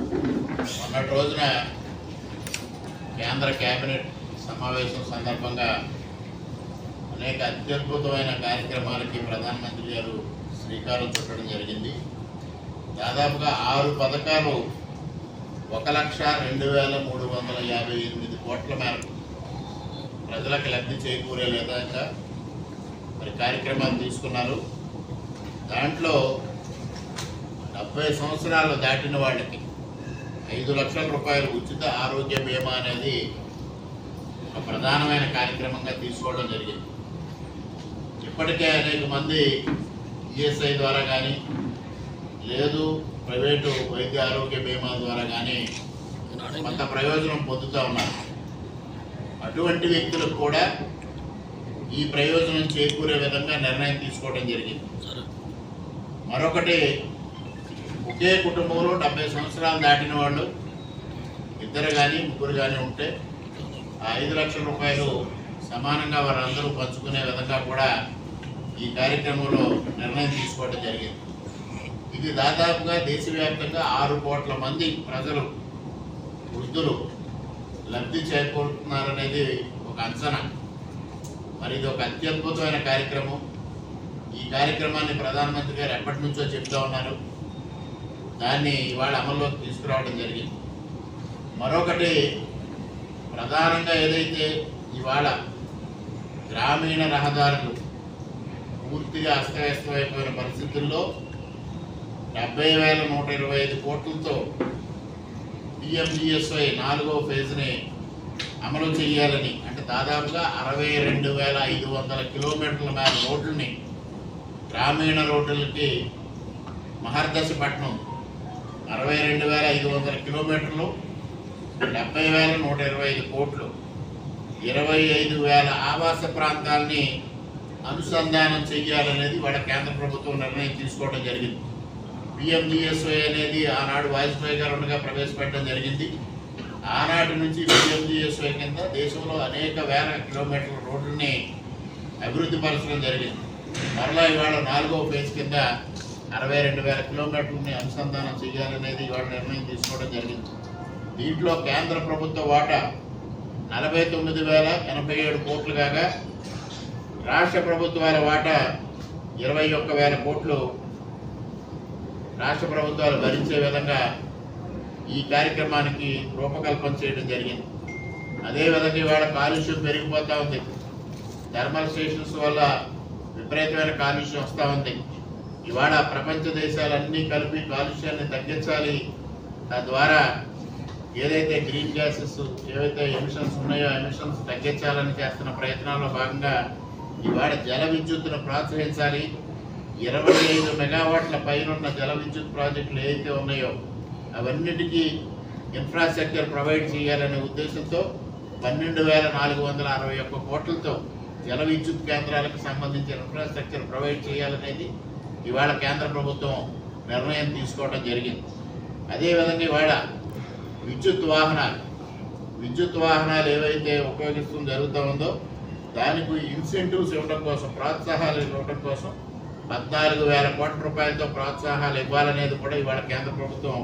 మొన్నటి రోజున కేంద్ర కేబినెట్ సమావేశం సందర్భంగా అనేక అత్యద్భుతమైన కార్యక్రమాలకి ప్రధానమంత్రి గారు శ్రీకారం చుట్టడం జరిగింది. దాదాపుగా ఆరు పథకాలు ఒక లక్ష రెండు వేల మూడు వందల యాభై ఎనిమిది కోట్ల మేరకు ప్రజలకు లబ్ధి చేకూరే విధంగా మరి కార్యక్రమాలు తీసుకున్నారు. దాంట్లో డెబ్బై సంవత్సరాలు దాటిన వాళ్ళకి ఐదు లక్షల రూపాయలు ఉచిత ఆరోగ్య బీమా అనేది ఒక ప్రధానమైన కార్యక్రమంగా తీసుకోవడం జరిగింది. ఇప్పటికే అనేక మంది ఈఎస్ఐ ద్వారా కానీ లేదు ప్రైవేటు వైద్య ఆరోగ్య బీమా ద్వారా కానీ కొంత ప్రయోజనం పొందుతూ ఉన్నారు. అటువంటి వ్యక్తులకు కూడా ఈ ప్రయోజనం చేకూరే విధంగా నిర్ణయం తీసుకోవడం జరిగింది. మరొకటి ఒకే కుటుంబంలో డెబ్బై సంవత్సరాలు దాటిన వాళ్ళు ఇద్దరు కానీ ముగ్గురు కానీ ఉంటే ఆ ఐదు లక్షల రూపాయలు సమానంగా వారందరూ పంచుకునే విధంగా కూడా ఈ కార్యక్రమంలో నిర్ణయం తీసుకోవడం జరిగింది. ఇది దాదాపుగా దేశవ్యాప్తంగా ఆరు కోట్ల మంది ప్రజలు వృద్ధులు లబ్ధి చేకూరుతున్నారనేది ఒక అంచనా. మరి ఇది ఒక అత్యద్భుతమైన కార్యక్రమం. ఈ కార్యక్రమాన్ని ప్రధానమంత్రి గారు ఎప్పటి నుంచో చెప్తా ఉన్నారు. దాన్ని ఇవాళ అమల్లోకి తీసుకురావడం జరిగింది. మరొకటి ప్రధానంగా ఏదైతే ఇవాళ గ్రామీణ రహదారులు పూర్తిగా అస్తవ్యస్తమైపోయిన పరిస్థితుల్లో డెబ్బై వేల నూట ఇరవై ఐదు కోట్లతో పిఎంజిఎస్వై నాలుగో ఫేజ్ని అమలు చేయాలని అంటే దాదాపుగా అరవై రెండు వేల ఐదు వందల కిలోమీటర్ల మేర రోడ్లని గ్రామీణ రోడ్లకి మహర్దశపట్నం అరవై రెండు వేల ఐదు వందల కిలోమీటర్లు డెబ్బై వేల నూట ఇరవై ఐదు కోట్లు ఇరవై ఐదు వేల ఆవాస ప్రాంతాలని అనుసంధానం చెయ్యాలనేది వాళ్ళ కేంద్ర ప్రభుత్వం నిర్ణయం తీసుకోవడం జరిగింది. పిఎంజిఎస్వై అనేది ఆనాడు వాజ్పేయి గారు ఉండగా ప్రవేశపెట్టడం జరిగింది. ఆనాటి నుంచి పిఎంజిఎస్వై కింద దేశంలో అనేక వేల కిలోమీటర్ల రోడ్లని అభివృద్ధి పరచడం జరిగింది. మరలా ఇవాళ నాలుగో ఫేజ్ కింద అరవై రెండు వేల కిలోమీటర్లని అనుసంధానం చేయాలనేది ఇవాళ నిర్ణయం తీసుకోవడం జరిగింది. దీంట్లో కేంద్ర ప్రభుత్వ వాటా నలభై తొమ్మిది వేల ఎనభై ఏడు కోట్లు కాగా రాష్ట్ర ప్రభుత్వాల వాటా ఇరవై ఒక్క వేల కోట్లు రాష్ట్ర ప్రభుత్వాలు భరించే విధంగా ఈ కార్యక్రమానికి రూపకల్పన చేయడం జరిగింది. అదేవిధంగా ఇవాళ కాలుష్యం పెరిగిపోతూ ఉంది. థర్మల్ స్టేషన్స్ వల్ల విపరీతమైన కాలుష్యం వస్తూ ఉంది. ఇవాళ ప్రపంచ దేశాలన్నీ కలిపి కాలుష్యాన్ని తగ్గించాలి. తద్వారా ఏదైతే గ్రీన్ గ్యాసెస్ ఏవైతే ఎమిషన్స్ ఉన్నాయో ఎమిషన్స్ తగ్గించాలని చేస్తున్న ప్రయత్నాల్లో భాగంగా ఇవాళ జల విద్యుత్తును ప్రోత్సహించాలి. ఇరవై ఐదు మెగావాట్ల పైన జల విద్యుత్ ప్రాజెక్టులు ఏవైతే ఉన్నాయో అవన్నిటికీ ఇన్ఫ్రాస్ట్రక్చర్ ప్రొవైడ్ చేయాలనే ఉద్దేశంతో పన్నెండు వేల నాలుగు వందల అరవై ఒక్క కోట్లతో జల విద్యుత్ కేంద్రాలకు సంబంధించిన ఇన్ఫ్రాస్ట్రక్చర్ ప్రొవైడ్ చేయాలనేది ఇవాళ కేంద్ర ప్రభుత్వం నిర్ణయం తీసుకోవడం జరిగింది. అదేవిధంగా ఇవాళ విద్యుత్ వాహనాలు విద్యుత్ వాహనాలు ఏవైతే ఉపయోగిస్తూ జరుగుతూ ఉందో దానికి ఇన్సెంటివ్స్ ఇవ్వడం కోసం ప్రోత్సాహాలు ఇవ్వడం కోసం పద్నాలుగు వేల కోట్ల రూపాయలతో ప్రోత్సాహాలు ఇవ్వాలనేది కూడా ఇవాళ కేంద్ర ప్రభుత్వం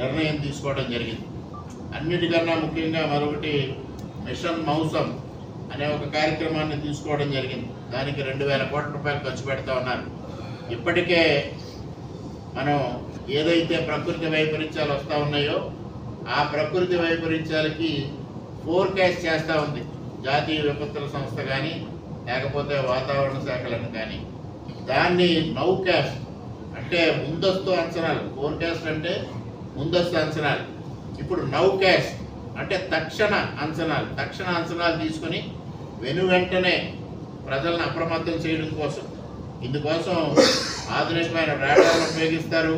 నిర్ణయం తీసుకోవడం జరిగింది. అన్నిటికన్నా ముఖ్యంగా మరొకటి మిషన్ మౌసం అనే ఒక కార్యక్రమాన్ని తీసుకోవడం జరిగింది. దానికి రెండు వేల కోట్ల రూపాయలు ఖర్చు పెడతా ఉన్నారు. ఇప్పటికే మనం ఏదైతే ప్రకృతి వైపరీత్యాలు వస్తూ ఉన్నాయో ఆ ప్రకృతి వైపరీత్యాలకి ఫోర్కాస్ట్ చేస్తూ ఉంది. జాతీయ విపత్తుల సంస్థ కానీ లేకపోతే వాతావరణ శాఖలను కానీ దాన్ని నౌకాస్ట్ అంటే ముందస్తు అంచనాలు. ఫోర్కాస్ట్ అంటే ముందస్తు అంచనాలు. ఇప్పుడు నౌకాస్ట్ అంటే తక్షణ అంచనాలు. తక్షణ అంచనాలు తీసుకొని వెను వెంటనే ప్రజలను అప్రమత్తం చేయడం కోసం ఇందుకోసం ఆధునికమైన రాడార్లు ఉపయోగిస్తారు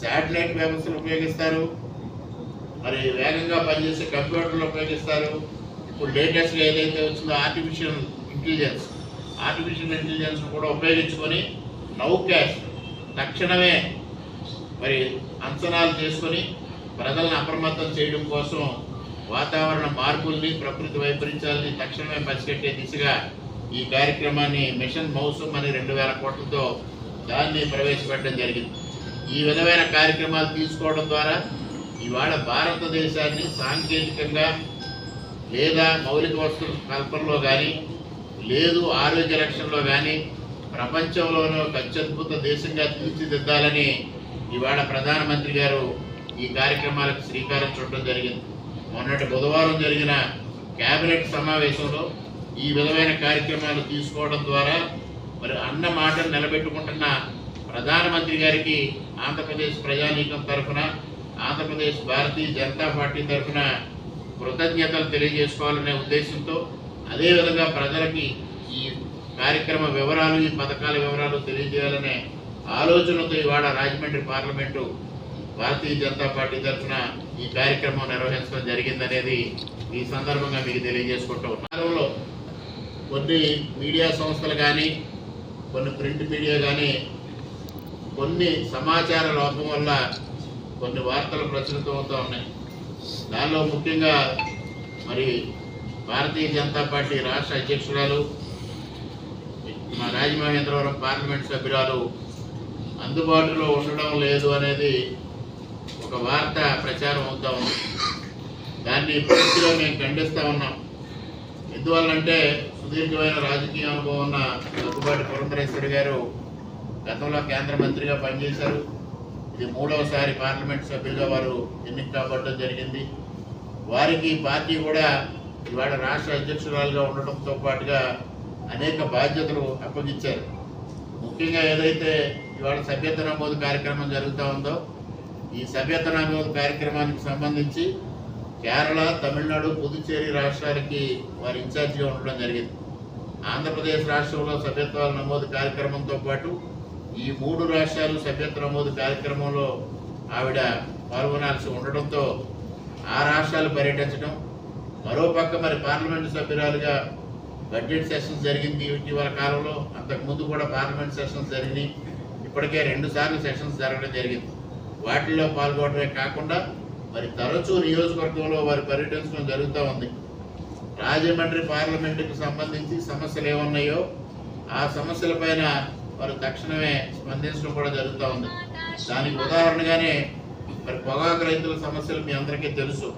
శాటిలైట్ వ్యవస్థలు ఉపయోగిస్తారు మరి వేగంగా పనిచేసే కంప్యూటర్లు ఉపయోగిస్తారు. ఇప్పుడు లేటెస్ట్గా ఏదైతే వచ్చిందో ఆర్టిఫిషియల్ ఇంటెలిజెన్స్ ఆర్టిఫిషియల్ ఇంటెలిజెన్స్ కూడా ఉపయోగించుకొని నౌకాష్ తక్షణమే మరి అంచనాలు చేసుకొని ప్రజలను అప్రమత్తం చేయడం కోసం వాతావరణ మార్పుల్ని ప్రకృతి వైపరీత్యాలని తక్షణమే పసిగట్టే దిశగా ఈ కార్యక్రమాన్ని మిషన్ మౌసం అని రెండు వేల కోట్లతో దాన్ని ప్రవేశపెట్టడం జరిగింది. ఈ విధమైన కార్యక్రమాలు తీసుకోవడం ద్వారా ఇవాళ భారతదేశాన్ని సాంకేతికంగా లేదా మౌలిక వస్తువుల కల్పనలో కానీ లేదు ఆరోగ్య రక్షణలో కానీ ప్రపంచంలోనూ ఒక అత్యద్భుత దేశంగా తీర్చిదిద్దాలని ఇవాళ ప్రధానమంత్రి గారు ఈ కార్యక్రమాలకు శ్రీకారం చుట్టడం జరిగింది. మొన్నటి బుధవారం జరిగిన కేబినెట్ సమావేశంలో ఈ విధమైన కార్యక్రమాలు తీసుకోవడం ద్వారా మరి అన్న మాటను నిలబెట్టుకుంటున్న ప్రధానమంత్రి గారికి ఆంధ్రప్రదేశ్ ప్రజానీకం తరఫున ఆంధ్రప్రదేశ్ భారతీయ జనతా పార్టీ తరఫున కృతజ్ఞతలు తెలియజేసుకోవాలనే ఉద్దేశంతో అదేవిధంగా ప్రజలకి ఈ కార్యక్రమ వివరాలు ఈ పథకాల వివరాలు తెలియజేయాలనే ఆలోచనతో ఇవాళ రాజమండ్రి పార్లమెంటు భారతీయ జనతా పార్టీ తరఫున ఈ కార్యక్రమం నిర్వహించడం జరిగిందనేది ఈ సందర్భంగా మీకు తెలియజేసుకుంటూ ఉన్నాను. కొన్ని మీడియా సంస్థలు కానీ కొన్ని ప్రింట్ మీడియా కానీ కొన్ని సమాచార లోపం వల్ల కొన్ని వార్తలు ప్రచురితం అవుతూ ఉన్నాయి. దానిలో ముఖ్యంగా మరి భారతీయ జనతా పార్టీ రాష్ట్ర అధ్యక్షురాలు మా రాజమహేంద్రవరం పార్లమెంట్ సభ్యురాలు అందుబాటులో ఉండడం లేదు అనేది ఒక వార్త ప్రచారం అవుతా ఉంది. దాన్ని పూర్తిగా మేము ఖండిస్తూ ఉన్నాం. ఎందువల్లంటే సుదీర్ఘమైన రాజకీయ అనుభవం ఉన్న దగ్గుబాటి పురంధరేశ్వరి గారు గతంలో కేంద్ర మంత్రిగా పనిచేశారు. ఇది మూడవసారి పార్లమెంట్ సభ్యులుగా వారు ఎన్నిక కాబట్టడం జరిగింది. వారికి పార్టీ కూడా ఇవాళ రాష్ట్ర అధ్యక్షురాలుగా ఉండటంతో పాటుగా అనేక బాధ్యతలు అప్పగించారు. ముఖ్యంగా ఏదైతే ఇవాళ సభ్యత నమోదు కార్యక్రమం జరుగుతూ ఉందో ఈ సభ్యత నమోదు కార్యక్రమానికి సంబంధించి కేరళ తమిళనాడు పుదుచ్చేరి రాష్ట్రాలకి వారి ఇన్ఛార్జిగా ఉండడం జరిగింది. ఆంధ్రప్రదేశ్ రాష్ట్రంలో సభ్యత్వాల నమోదు కార్యక్రమంతో పాటు ఈ మూడు రాష్ట్రాలు సభ్యత్వ నమోదు కార్యక్రమంలో ఆవిడ పాల్గొనాల్సి ఉండడంతో ఆ రాష్ట్రాలు పర్యటించడం మరోపక్క మరి పార్లమెంటు సభ్యురాలుగా బడ్జెట్ సెషన్స్ జరిగింది ఇటీవల కాలంలో. అంతకుముందు కూడా పార్లమెంట్ సెషన్స్ జరిగినాయి. ఇప్పటికే రెండుసార్లు సెషన్స్ జరగడం జరిగింది. వాటిల్లో పాల్గొనడమే కాకుండా మరి తరచూ నియోజకవర్గంలో వారి పర్యటించడం జరుగుతూ ఉంది. రాజమండ్రి పార్లమెంటుకు సంబంధించి సమస్యలు ఏమున్నాయో ఆ సమస్యలపైన వారు తక్షణమే స్పందించడం కూడా జరుగుతూ ఉంది. దానికి ఉదాహరణగానే మరి పొగాకు రైతుల సమస్యలు మీ అందరికీ తెలుసు.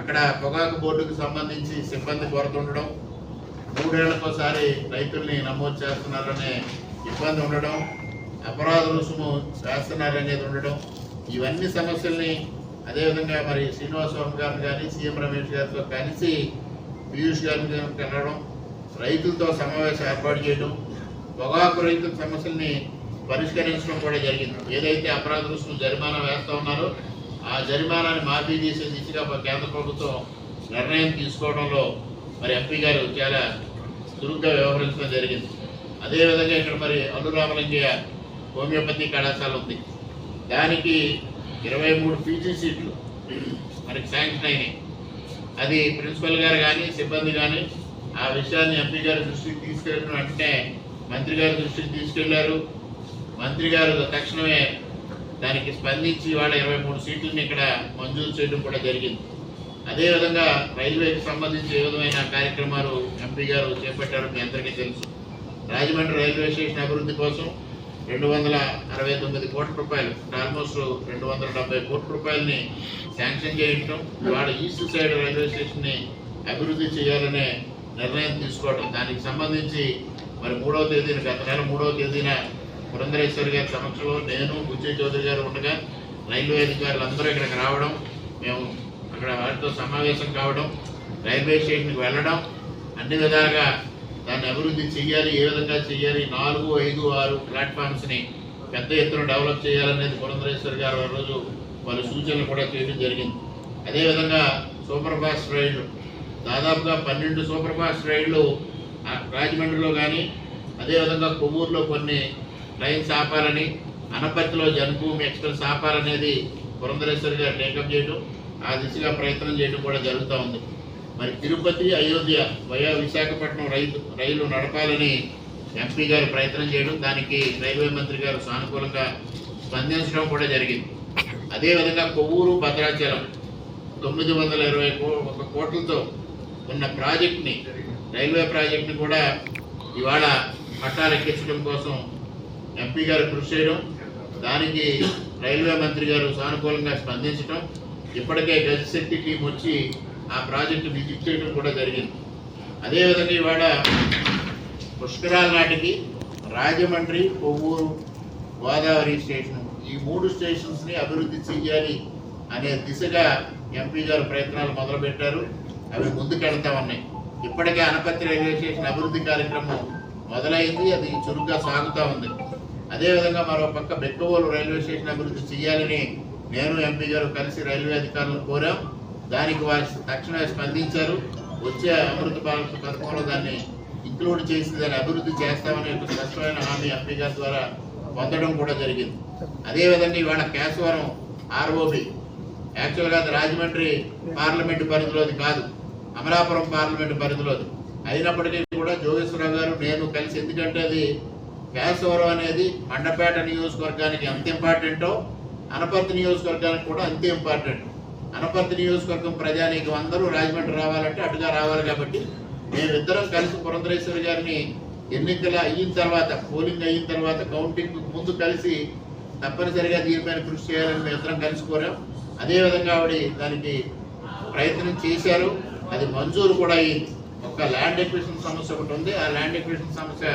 అక్కడ పొగాకు బోర్డుకు సంబంధించి సిబ్బంది కొరత ఉండడం మూడేళ్ళకోసారి రైతుల్ని నమోదు చేస్తున్నారనే ఇబ్బంది ఉండడం అపరాధ రుసుము వేస్తున్నారనేది ఉండడం ఇవన్నీ సమస్యల్ని అదేవిధంగా మరి శ్రీనివాసరావు గారిని కానీ సీఎం రమేష్ గారితో కలిసి పీయూష్ గారిని కలవడం రైతులతో సమావేశం ఏర్పాటు చేయడం పొగాకు రైతుల సమస్యల్ని పరిష్కరించడం కూడా జరిగింది. ఏదైతే అపరాధ రుసుము జరిమానా వేస్తూ ఉన్నారో ఆ జరిమానాన్ని మాఫీ చేసే దిశగా కేంద్ర ప్రభుత్వం నిర్ణయం తీసుకోవడంలో మరి ఎంపీ గారు చాలా చురుగ్గా వ్యవహరించడం జరిగింది. అదేవిధంగా ఇక్కడ మరి అల్లురామలింగయ్య హోమియోపతి కళాశాల ఉంది. దానికి ఇరవై మూడు పీజీ సీట్లు. మనకి శాంక్షన్ అయినాయి. అది ప్రిన్సిపల్ గారు కానీ సిబ్బంది కానీ ఆ విషయాన్ని ఎంపీ గారి దృష్టికి తీసుకెళ్ళిన వెంటనే మంత్రి గారి దృష్టికి తీసుకెళ్ళారు. మంత్రి గారు తక్షణమే దానికి స్పందించి వాళ్ళ ఇరవై మూడు సీట్లను ఇక్కడ మంజూరు చేయడం కూడా జరిగింది. అదేవిధంగా రైల్వేకి సంబంధించి ఏ విధమైన కార్యక్రమాలు ఎంపీ గారు చేపట్టారో మీ అందరికీ తెలుసు. రాజమండ్రి రైల్వే స్టేషన్ అభివృద్ధి కోసం రెండు వందల అరవై తొమ్మిది కోట్ల రూపాయలు. ఆల్మోస్ట్ రెండు వందల డెబ్బై కోట్ల రూపాయలని శాంక్షన్ చేయించడం ఇవాళ ఈస్ట్ సైడ్ రైల్వే స్టేషన్ని అభివృద్ధి చేయాలనే నిర్ణయం తీసుకోవడం. దానికి సంబంధించి మరి మూడవ తేదీన గత నెల మూడవ తేదీన పురంధరేశ్వరి గారి సమక్షంలో నేను బుజ్జి చౌదరి గారు ఉండగా రైల్వే అధికారులు అందరూ ఇక్కడికి రావడం మేము అక్కడ వారితో సమావేశం కావడం రైల్వే స్టేషన్కి వెళ్ళడం అన్ని విధాలుగా దాన్ని అభివృద్ధి చేయాలి ఏ విధంగా చేయాలి నాలుగు ఐదు ఆరు ప్లాట్ఫామ్స్ని పెద్ద ఎత్తున డెవలప్ చేయాలనేది పురంధరేశ్వర్ గారు ఆ రోజు పలు సూచనలు కూడా చేయడం జరిగింది. అదేవిధంగా సూపర్ ఫాస్ట్ రైళ్ళు దాదాపుగా పన్నెండు సూపర్ ఫాస్ట్ రైళ్ళు ఆ రాజమండ్రిలో కానీ అదేవిధంగా కొవ్వూరులో కొన్ని ట్రైన్స్ ఆపాలని అనపర్తిలో జన్మభూమి ఎక్స్ప్రెస్ ఆపాలనేది పురంధరేశ్వర్ గారు టేకప్ చేయడం ఆ దిశగా ప్రయత్నం చేయడం కూడా జరుగుతూ ఉంది. మరి తిరుపతి అయోధ్య వయా విశాఖపట్నం రైతు రైలు నడపాలని ఎంపీ గారు ప్రయత్నం చేయడం దానికి రైల్వే మంత్రి గారు సానుకూలంగా స్పందించడం కూడా జరిగింది. అదేవిధంగా కొవ్వూరు భద్రాచలం తొమ్మిది వందల ఇరవై కో ఒక కోట్లతో ఉన్న ప్రాజెక్ట్ని రైల్వే ప్రాజెక్ట్ని కూడా ఇవాళ పట్టాలెక్కించడం కోసం ఎంపీ గారు కృషి చేయడం దానికి రైల్వే మంత్రి గారు సానుకూలంగా స్పందించడం ఇప్పటికే గజశక్తి టీం వచ్చి ఆ ప్రాజెక్టు విజిట్ చేయడం కూడా జరిగింది. అదేవిధంగా ఇవాళ పుష్కరాల నాటికి రాజమండ్రి కొవ్వూరు గోదావరి స్టేషన్ ఈ మూడు స్టేషన్స్ని అభివృద్ధి చెయ్యాలి అనే దిశగా ఎంపీ గారు ప్రయత్నాలు మొదలుపెట్టారు. అవి ముందుకెళ్తా ఉన్నాయి. ఇప్పటికే అనపత్తి రైల్వే స్టేషన్ అభివృద్ధి కార్యక్రమం మొదలైంది. అది చురుగ్గా సాగుతూ ఉంది. అదేవిధంగా మరో పక్క బెక్కవోలు రైల్వే స్టేషన్ అభివృద్ధి చేయాలని నేను ఎంపీ గారు కలిసి రైల్వే అధికారులను కోరాం. దానికి వారి తక్షణమే స్పందించారు. వచ్చే అమృత భారత పథకంలో దాన్ని ఇంక్లూడ్ చేసి దాన్ని అభివృద్ధి చేస్తామని ఒక స్పష్టమైన హామీ ఎంపీ గారి ద్వారా పొందడం కూడా జరిగింది. అదేవిధంగా ఇవాళ కేశవరం ఆర్ఓబి యాక్చువల్గా అది రాజమండ్రి పార్లమెంటు పరిధిలోది కాదు. అమలాపురం పార్లమెంటు పరిధిలోది. అయినప్పటికీ కూడా జోగేశ్వరరావు గారు నేను కలిసి ఎందుకంటే అది కేశవరం అనేది మండపేట నియోజకవర్గానికి ఎంత ఇంపార్టెంటో అనపర్తి నియోజకవర్గానికి కూడా అంతే ఇంపార్టెంట్. అనపర్తి నియోజకవర్గం ప్రజానీకం అందరూ రాజమండ్రి రావాలంటే అటుగా రావాలి కాబట్టి మేమిద్దరం కలిసి పురంధరేశ్వరి గారిని ఎన్నికల అయిన తర్వాత పోలింగ్ అయిన తర్వాత కౌంటింగ్ ముందు కలిసి తప్పనిసరిగా దీనిపైన కృషి చేయాలని మేము ఇద్దరం కలిసి కోరాం. అదేవిధంగా ఆవిడ దానికి ప్రయత్నం చేశారు. అది మంజూరు కూడా అయింది ఒక ల్యాండ్ ఎక్విషన్ సమస్య ఒకటి ఉంది. ఆ ల్యాండ్ ఎక్విషన్ సమస్య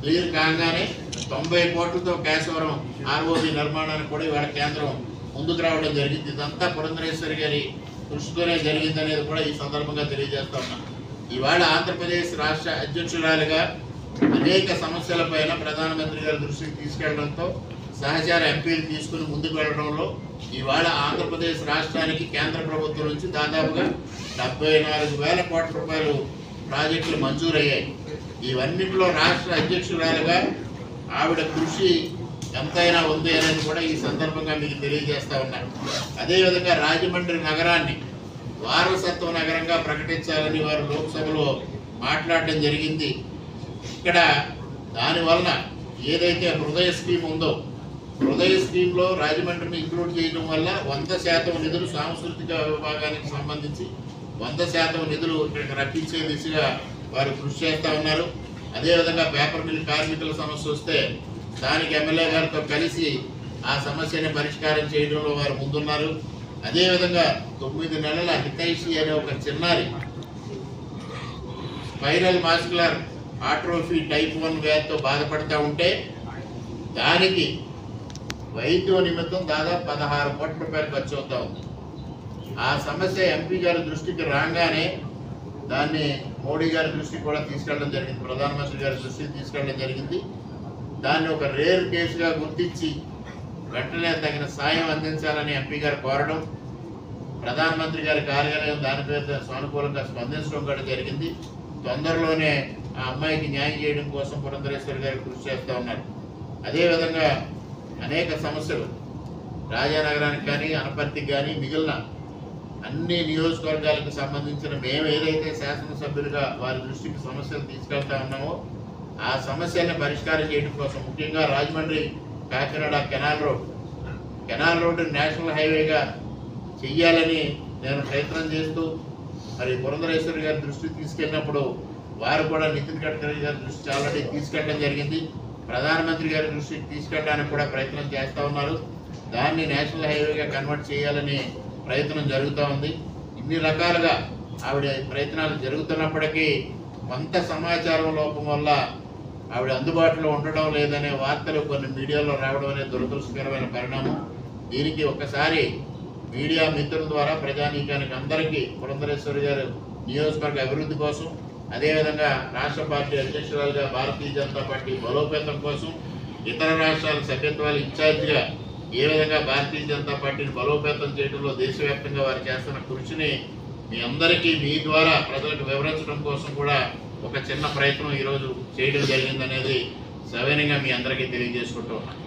క్లియర్ కాగానే తొంభై కోట్లతో కేశవరం ఆర్ఓబి నిర్మాణానికి కూడా ఇవాళ కేంద్రం ముందుకు రావడం జరిగింది. ఇదంతా పురంధరేశ్వరి గారి కృషితోనే జరిగింది అనేది కూడా ఈ సందర్భంగా తెలియజేస్తా ఉన్నాం. ఇవాళ ఆంధ్రప్రదేశ్ రాష్ట్ర అధ్యక్షురాలుగా అనేక సమస్యలపైన ప్రధానమంత్రి గారి దృష్టికి తీసుకెళ్ళడంతో సహచార ఎంపీలు తీసుకుని ముందుకు వెళ్ళడంలో ఇవాళ ఆంధ్రప్రదేశ్ రాష్ట్రానికి కేంద్ర ప్రభుత్వం నుంచి దాదాపుగా డెబ్బై నాలుగు వేల కోట్ల రూపాయలు ప్రాజెక్టులు మంజూరయ్యాయి. ఇవన్నింటిలో రాష్ట్ర అధ్యక్షురాలుగా ఆవిడ కృషి ఎంతైనా ఉంది అనేది కూడా ఈ సందర్భంగా మీకు తెలియజేస్తూ ఉన్నాను. అదేవిధంగా రాజమండ్రి నగరాన్ని వారసత్వ నగరంగా ప్రకటించాలని వారు లోక్సభలో మాట్లాడడం జరిగింది. ఇక్కడ దానివలన ఏదైతే హృదయ స్కీమ్ ఉందో హృదయ స్కీమ్లో రాజమండ్రిని ఇంక్లూడ్ చేయడం వల్ల వంద శాతం నిధులు సాంస్కృతిక విభాగానికి సంబంధించి వంద శాతం నిధులు ఇక్కడికి రప్పించే దిశగా వారు కృషి చేస్తూ ఉన్నారు. అదేవిధంగా పేపర్ మిల్ కార్మికుల సమస్య వస్తే దానికి ఎమ్మెల్యే గారితో కలిసి ఆ సమస్యని పరిష్కారం చేయడంలో వారు ముందున్నారు. అదేవిధంగా తొమ్మిది నెలల హితైషి అనే ఒక చిన్నారి spiral muscular atrophy type one వ్యాధితో బాధపడతా ఉంటే దానికి వైద్యం నిమిత్తం దాదాపు పదహారు కోట్ల రూపాయలు ఖర్చు అవుతా ఉంది. ఆ సమస్య ఎంపీ గారి దృష్టికి రాగానే దాన్ని మోడీ గారి దృష్టికి కూడా తీసుకెళ్ళడం జరిగింది ప్రధానమంత్రి గారి దృష్టికి తీసుకెళ్ళడం జరిగింది. దాన్ని ఒక రేర్ కేసుగా గుర్తించి వెంటనే తగిన సాయం అందించాలని ఎంపీ గారు కోరడం ప్రధానమంత్రి గారి కార్యాలయం దానిపై సానుకూలంగా స్పందించడం కూడా జరిగింది. తొందరలోనే ఆ అమ్మాయికి న్యాయం చేయడం కోసం పురంధరేశ్వరి గారు కృషి చేస్తూ ఉన్నారు. అదేవిధంగా అనేక సమస్యలు రాజానగరానికి కానీ అనపర్తికి కానీ మిగిలిన అన్ని నియోజకవర్గాలకు సంబంధించిన మేము ఏదైతే శాసనసభ్యులుగా వారి దృష్టికి సమస్యలు తీసుకెళ్తా ఉన్నామో ఆ సమస్యని పరిష్కారం చేయడం కోసం ముఖ్యంగా Rajahmundry Kakinada canal road. Canal road national హైవేగా చెయ్యాలని నేను ప్రయత్నం చేస్తూ మరి పురంధరేశ్వరి గారి దృష్టికి తీసుకెళ్ళినప్పుడు వారు కూడా నితిన్ గడ్కరీ గారి దృష్టి ఆల్రెడీ తీసుకెళ్ళడం జరిగింది. ప్రధానమంత్రి గారి దృష్టికి తీసుకెళ్ళడానికి కూడా ప్రయత్నం చేస్తూ ఉన్నారు. దాన్ని నేషనల్ హైవేగా కన్వర్ట్ చేయాలని ప్రయత్నం జరుగుతూ ఉంది. ఇన్ని రకాలుగా ఆవిడ ప్రయత్నాలు జరుగుతున్నప్పటికీ కొంత సమాచారం లోపం వల్ల ఆవిడ అందుబాటులో ఉండడం లేదనే వార్తలు కొన్ని మీడియాలో రావడం అనేది దురదృష్టకరమైన పరిణామం. దీనికి ఒకసారి మీడియా మిత్రుల ద్వారా ప్రజానీకానికి అందరికీ పురంధరేశ్వరి గారు నియోజకవర్గ అభివృద్ధి కోసం అదేవిధంగా రాష్ట్ర పార్టీ అధ్యక్షురాలుగా భారతీయ జనతా పార్టీ బలోపేతం కోసం ఇతర రాష్ట్రాల సభ్యత్వాలు ఇన్ఛార్జిగా ఏ విధంగా భారతీయ జనతా పార్టీని బలోపేతం చేయడంలో దేశవ్యాప్తంగా వారు చేస్తున్న కృషిని మీ అందరికీ మీ ద్వారా ప్రజలకు వివరించడం కోసం కూడా ఒక చిన్న ప్రయత్నం ఈరోజు చేయడం జరిగిందనేది సవినయంగా మీ అందరికీ తెలియజేసుకుంటూ ఉన్నాను.